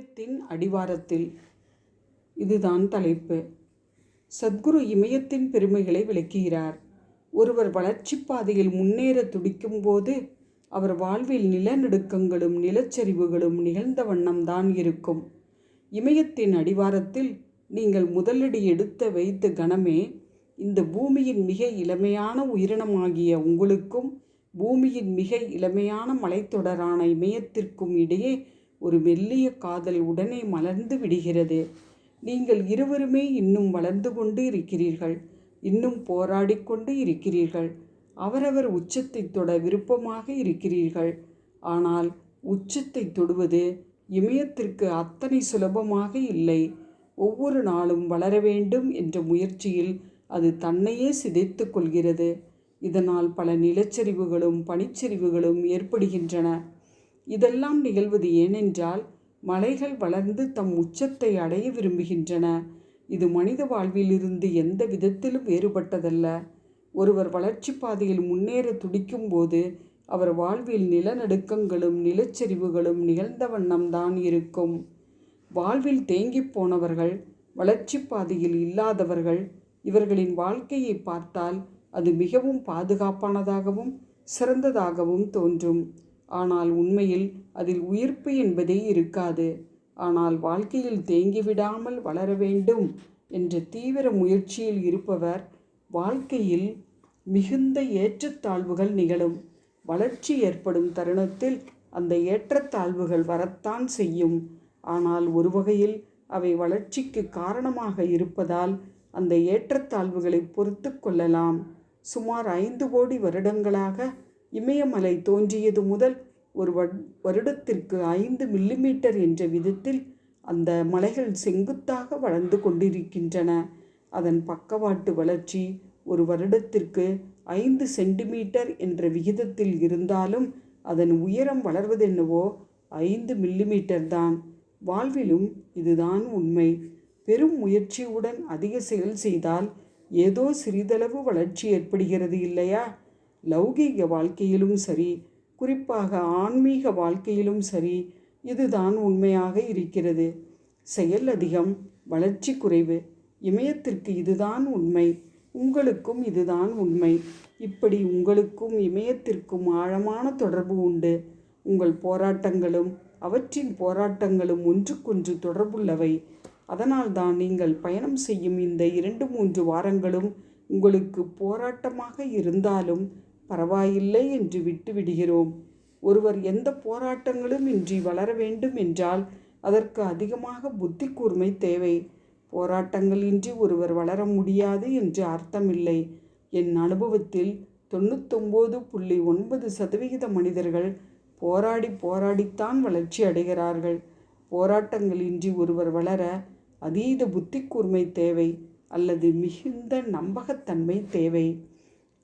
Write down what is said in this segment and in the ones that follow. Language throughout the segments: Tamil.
இமயத்தின் அடிவாரத்தில். இதுதான் தலைப்பு. சத்குரு இமயத்தின் பெருமைகளை விளக்குகிறார். ஒருவர் வளர்ச்சிப் பாதையில் முன்னேற துடிக்கும் போது அவர் வாழ்வில் நிலநடுக்கங்களும் நிலச்சரிவுகளும் நிகழ்ந்த வண்ணம்தான் இருக்கும். இமயத்தின் அடிவாரத்தில் நீங்கள் முதலடி எடுத்த வைத்த கணமே இந்த பூமியின் மிக இளமையான உயிரினமாகிய உங்களுக்கும் பூமியின் மிக இளமையான மலைத்தொடரான இமயத்திற்கும் இடையே ஒரு மெல்லிய காதல் உடனே மலர்ந்து விடுகிறது. நீங்கள் இருவருமே இன்னும் வளர்ந்து கொண்டு இருக்கிறீர்கள். இன்னும் போராடி கொண்டு இருக்கிறீர்கள். அவரவர் உச்சத்தை தொட விருப்பமாக இருக்கிறீர்கள். ஆனால் உச்சத்தை தொடுவது இமயத்திற்கு அத்தனை சுலபமாக இல்லை. ஒவ்வொரு நாளும் வளர வேண்டும் என்ற முயற்சியில் அது தன்னையே சிதைத்து கொள்கிறது. இதனால் பல நிலச்சரிவுகளும் பனிச்சரிவுகளும் ஏற்படுகின்றன. இதெல்லாம் நிகழ்வது ஏனென்றால் மலைகள் வளர்ந்து தம் உச்சத்தை அடைய விரும்புகின்றன. இது மனித வாழ்விலிருந்து எந்த விதத்திலும் வேறுபட்டதல்ல. ஒருவர் வளர்ச்சி பாதையில் முன்னேற துடிக்கும் போது அவர் வாழ்வில் நிலநடுக்கங்களும் நிலச்சரிவுகளும் நிகழ்ந்த வண்ணம்தான் இருக்கும். வாழ்வில் தேங்கிப் போனவர்கள் வளர்ச்சி பாதையில் இல்லாதவர்கள் இவர்களின் வாழ்க்கையை பார்த்தால் அது மிகவும் பாதுகாப்பானதாகவும் சிறந்ததாகவும் தோன்றும். ஆனால் உண்மையில் அதில் உயிர்ப்பு என்பதே இருக்காது. ஆனால் வாழ்க்கையில் தேங்கிவிடாமல் வளர வேண்டும் என்ற தீவிர முயற்சியில் இருப்பவர் வாழ்க்கையில் மிகுந்த ஏற்றத்தாழ்வுகள் நிகழும். வளர்ச்சி ஏற்படும் தருணத்தில் அந்த ஏற்றத்தாழ்வுகள் வரத்தான் செய்யும். ஆனால் ஒரு வகையில் அவை வளர்ச்சிக்கு காரணமாக இருப்பதால் அந்த ஏற்றத்தாழ்வுகளை பொறுத்து கொள்ளலாம். சுமார் ஐந்து கோடி வருடங்களாக இமயமலை தோன்றியது முதல் ஒரு வருடத்திற்கு ஐந்து மில்லிமீட்டர் என்ற விதத்தில் அந்த மலைகள் செங்குத்தாக வளர்ந்து கொண்டிருக்கின்றன. அதன் பக்கவாட்டு வளர்ச்சி ஒரு வருடத்திற்கு ஐந்து சென்டிமீட்டர் என்ற விகிதத்தில் இருந்தாலும் அதன் உயரம் வளர்வதென்னவோ ஐந்து மில்லிமீட்டர் தான். வாழ்விலும் இதுதான் உண்மை. பெரும் முயற்சியுடன் அதிக செயல் செய்தால் ஏதோ சிறிதளவு வளர்ச்சி ஏற்படுகிறது இல்லையா? லௌகீக வாழ்க்கையிலும் சரி குறிப்பாக ஆன்மீக வாழ்க்கையிலும் சரி இதுதான் உண்மையாக இருக்கிறது. செயல் அதிகம் வளர்ச்சி குறைவு இமயத்திற்கு இதுதான் உண்மை உங்களுக்கும் இதுதான் உண்மை. இப்படி உங்களுக்கும் இமயத்திற்கும் ஆழமான தொடர்பு உண்டு. உங்கள் போராட்டங்களும் அவற்றின் போராட்டங்களும் ஒன்றுக்கொன்று தொடர்புள்ளவை. அதனால்தான் நீங்கள் பயணம் செய்யும் இந்த இரண்டு மூன்று வாரங்களும் உங்களுக்கு போராட்டமாக இருந்தாலும் பரவாயில்லை என்று விட்டு விடுகிறோம். ஒருவர் எந்த போராட்டங்களும் இன்றி வளர வேண்டும் என்றால் அதற்கு அதிகமாக புத்தி கூர்மை தேவை. போராட்டங்கள் இன்றி ஒருவர் வளர முடியாது என்று அர்த்தமில்லை. என் அனுபவத்தில் தொண்ணூத்தொம்பது புள்ளி ஒன்பது சதவிகித மனிதர்கள் போராடி போராடித்தான் வளர்ச்சி அடைகிறார்கள். போராட்டங்கள் இன்றி ஒருவர் வளர அதீத புத்தி கூர்மை தேவை அல்லது மிகுந்த நம்பகத்தன்மை தேவை.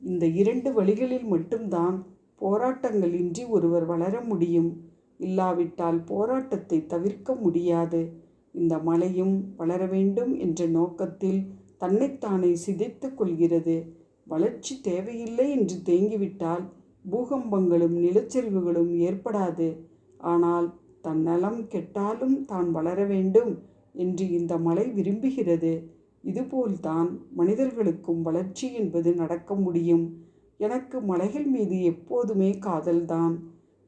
இந்த இரண்டு வழிகளில் மட்டும்தான் போராட்டங்கள் இன்றி ஒருவர் வளர முடியும். இல்லாவிட்டால் போராட்டத்தை தவிர்க்க முடியாது. இந்த மலையும் வளர வேண்டும் என்ற நோக்கத்தில் தன்னைத்தானே சிதைத்து கொள்கிறது. வளர்ச்சி தேவையில்லை என்று தேங்கிவிட்டால் பூகம்பங்களும் நிலச்சரிவுகளும் ஏற்படாது. ஆனால் தன் நலம் கெட்டாலும் தான் வளர வேண்டும் என்று இந்த மலை விரும்புகிறது. இதுபோல்தான் மனிதர்களுக்கும் வளர்ச்சி என்பது நடக்க முடியும். எனக்கு மலைகள் மீது எப்போதுமே காதல்தான்.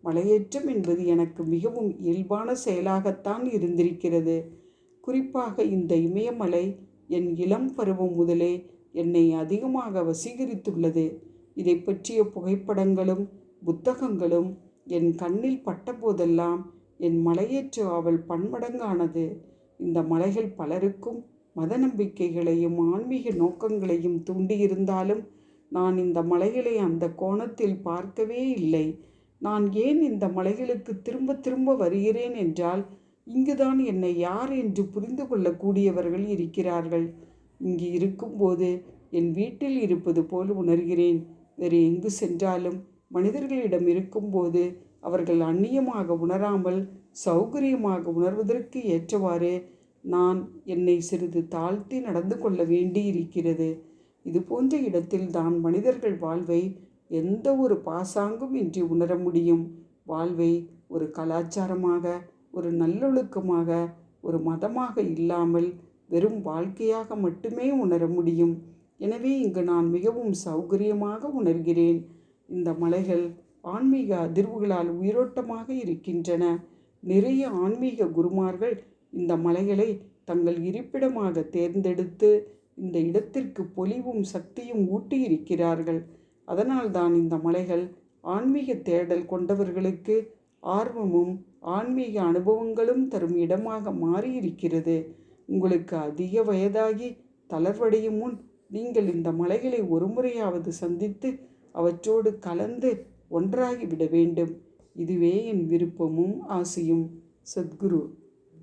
மலையேற்றம் என்பது எனக்கு மிகவும் இயல்பான செயலாகத்தான் இருந்திருக்கிறது. குறிப்பாக இந்த இமயமலை என் இளம் பருவம் முதலே என்னை அதிகமாக வசீகரித்துள்ளது. இதை பற்றிய புகைப்படங்களும் புத்தகங்களும் என் கண்ணில் பட்டபோதெல்லாம் என் மலையேற்ற அவள் பன்மடங்கானது. இந்த மலைகள் பலருக்கும் மத நம்பிக்கைகளையும் ஆன்மீக நோக்கங்களையும் தூண்டியிருந்தாலும் நான் இந்த மலைகளை அந்த கோணத்தில் பார்க்கவே இல்லை. நான் ஏன் இந்த மலைகளுக்கு திரும்ப திரும்ப வருகிறேன் என்றால் இங்குதான் என்னை யார் என்று புரிந்து கொள்ளக்கூடியவர்கள் இருக்கிறார்கள். இங்கு இருக்கும்போது என் வீட்டில் இருப்பது போல் உணர்கிறேன். வேறு எங்கு சென்றாலும் மனிதர்களிடம் இருக்கும்போது அவர்கள் அந்நியமாக உணராமல் சௌகரியமாக உணர்வதற்கு ஏற்றவாறு நான் என்னை சிறிது தாழ்த்தி நடந்து கொள்ள வேண்டியிருக்கிறது. இது போன்ற இடத்தில் தான் மனிதர்கள் வாழ்வை எந்த ஒரு பாசாங்கும் இன்றி உணர முடியும். வாழ்வை ஒரு கலாச்சாரமாக ஒரு நல்லொழுக்கமாக ஒரு மதமாக இல்லாமல் வெறும் வாழ்க்கையாக மட்டுமே உணர முடியும். எனவே இங்கு நான் மிகவும் சௌகரியமாக உணர்கிறேன். இந்த மலைகள் ஆன்மீக அதிர்வுகளால் உயிரோட்டமாக இருக்கின்றன. நிறைய ஆன்மீக குருமார்கள் இந்த மலைகளை தங்கள் இருப்பிடமாக தேர்ந்தெடுத்து இந்த இடத்திற்கு பொலிவும் சக்தியும் ஊட்டியிருக்கிறார்கள். அதனால்தான் இந்த மலைகள் ஆன்மீக தேடல் கொண்டவர்களுக்கு ஆர்வமும் ஆன்மீக அனுபவங்களும் தரும் இடமாக மாறியிருக்கிறது. உங்களுக்கு அதிக வயதாகி தளர்வடையும் முன் நீங்கள் இந்த மலைகளை ஒருமுறையாவது சந்தித்து அவற்றோடு கலந்து ஒன்றாகி விட வேண்டும். இதுவே என் விருப்பமும் ஆசையும். சத்குரு.